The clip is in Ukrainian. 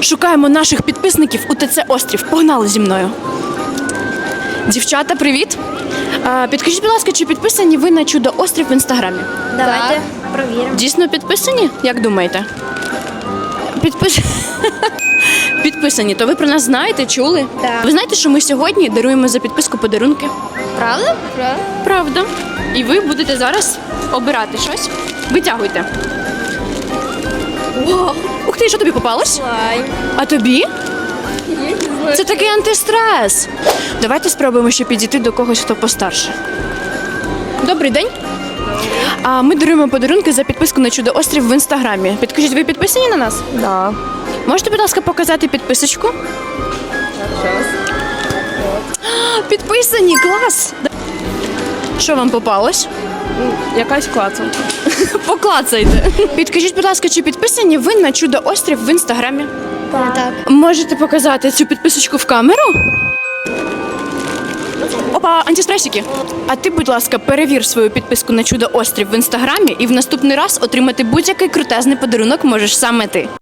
Шукаємо наших підписників у ТЦ Острів. Погнали зі мною. Дівчата, привіт! А, підкажіть, будь ласка, чи підписані ви на чудо острів в інстаграмі? Давайте провіримо. Дійсно підписані? Як думаєте? Підпис... Підписані, то ви про нас знаєте, чули? Так. Ви знаєте, що ми сьогодні даруємо за підписку подарунки? Правда? Правда. Правда. І ви будете зараз обирати щось. Витягуйте. О, ти, що тобі попалось? Лайм. А тобі? Це такий антистрес. Давайте спробуємо ще підійти до когось, хто постарше. Добрий день. А ми даруємо подарунки за підписку на чудо острів в інстаграмі. Підкажіть, ви підписані на нас? Да. Можете, будь ласка, показати підписочку? Підписані, клас! Що вам попалось? Якась клацанка. Поклацайте. Підкажіть, будь ласка, чи підписані ви на чудо острів в інстаграмі? Так. так. Можете показати цю підписочку в камеру? Опа, антистресики. А ти, будь ласка, перевір свою підписку на чудо острів в інстаграмі і в наступний раз отримати будь-який крутезний подарунок можеш саме ти.